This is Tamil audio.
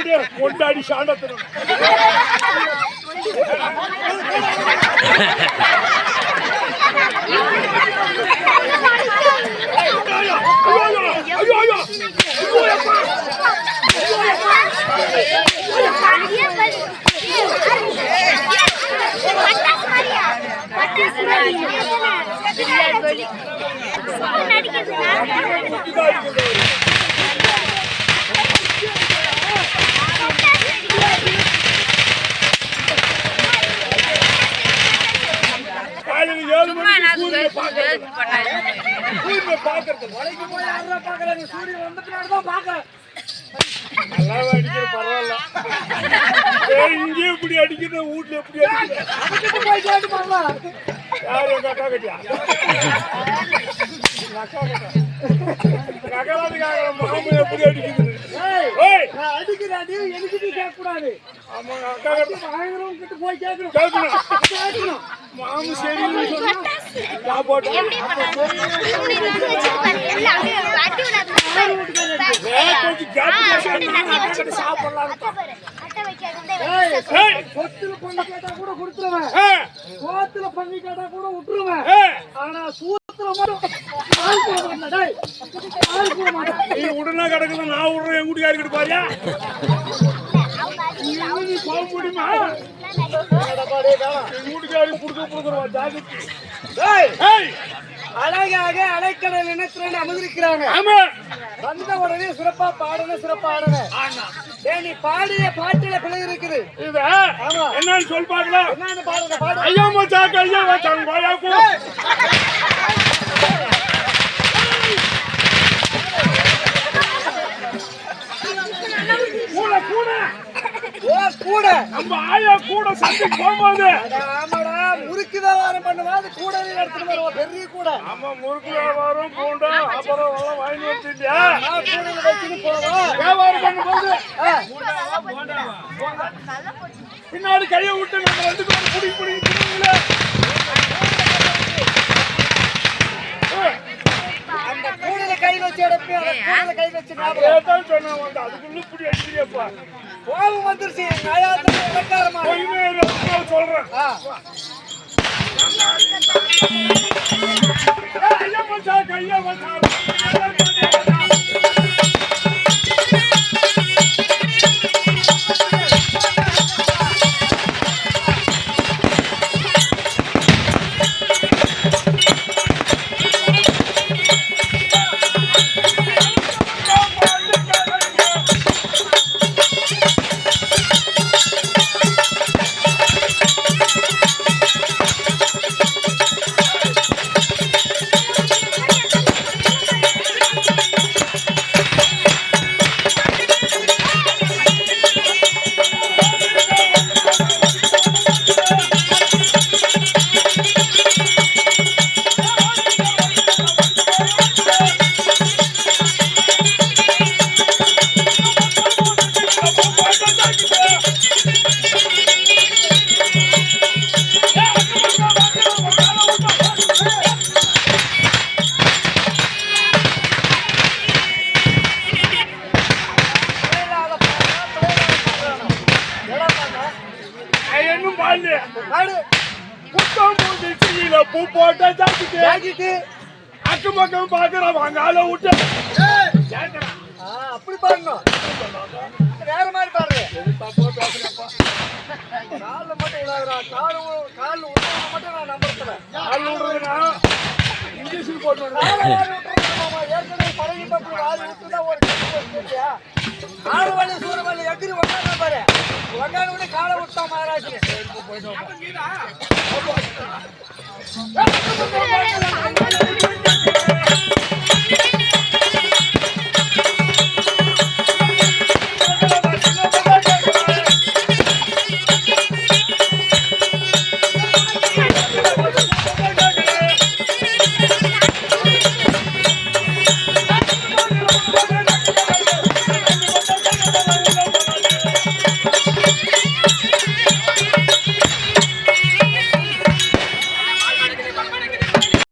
அப்படியே கொண்டாடி சாண்டத்தணும் ஐயோ இங்கேயும் இப்படி அடிக்குது வீட்டுல எப்படி அடிக்குது யாரு எங்க அக்கா கட்டியா நகராதுக்காக மாமன் எப்படி அடிக்கிறாடி எனக்கு நீ கேட்க கூடாது ஆமா அக்கா கட்டி போய் கேட்கணும். கேட்கணும். சரின்னு சொன்னா நான் போட்டேன். சொத்துல கேட்டா கூட கொடுத்துருவேன். சோத்துல பங்கு கேட்டா கூட விட்டுருவேன். ஆனா நீ உடனே கிடக்குது நான் விடுறேன் என் வீட்டுக்காரி கிட்ட பாரியா நீ போக முடியுமா? என் வீட்டுக்காரி புடுக்க புடுக்குறவா ஏய் அழகாக அலைக்கடல் இனத்திரண்டு அமர்ந்திருக்கிறாங்க. ஆமா! வந்த உடனே சிறப்பா பாடணும் சிறப்பா ஆடணும் ஏய் நீ பாடிய பாட்டுல பிழை இருக்குது. இது என்னன்னு சொல் பார்க்கலாம் என்னன்னு பாடுங்க பாடு ஐயா மச்சா கையா வச்சாங்க வாயாக்கு கூட கூட ஓ கூட. நம்ம ஆயா கூட சண்டைக்கு போகும்போது. ஆமாடா முறுக்கு வியாபாரம் பண்ணுவா அது கூடவே எடுத்துட்டு வருவா பெரிய கூட. ஆமா முறுக்கு வியாபாரம் பூண்டா அப்புறம் எல்லாம் வாங்கி நான் கூடையில வச்சுட்டு போவா வியாபாரம் பண்ணும்போது. ஆ, பின்னாடி கையை விட்டு நம்ம ரெண்டு பேரும் புடி புடி புடிங்களே அந்த கூடையில கை வச்சு எடுப்பி அந்த கூடையில கை வச்சு வந்து அதுக்குள்ள இப்படி அடிக்கிறியப்பா கோபம் வந்துருச்சு நான் சொல்றேன். ஐயா மச்சா கையா வச்சா பாடு புத்தம் பூச்சி சீல பூ போட்ட ஜாக்கெட்டு. அக்கம் பக்கம் பாக்குற வாங்க ஆள விட்டு அப்படி பாடணும் வேற மாதிரி பேசுறப்பா? கால்ல மட்டும் விடாதுடா கால் கால் விட்டவங்க மட்டும் நான் நம்புறேன். ஆள் விடுறதுனா இன்ஜெக்ஷன் போட்டு. காலை? ஏற்கனவே பழகிட்ட அப்படி வாரி விட்டுதான் ஒரு? ஆறு வலி, சூறு வலி, எகிரி உக்காந்தா பாரு. உக்காந்த போய்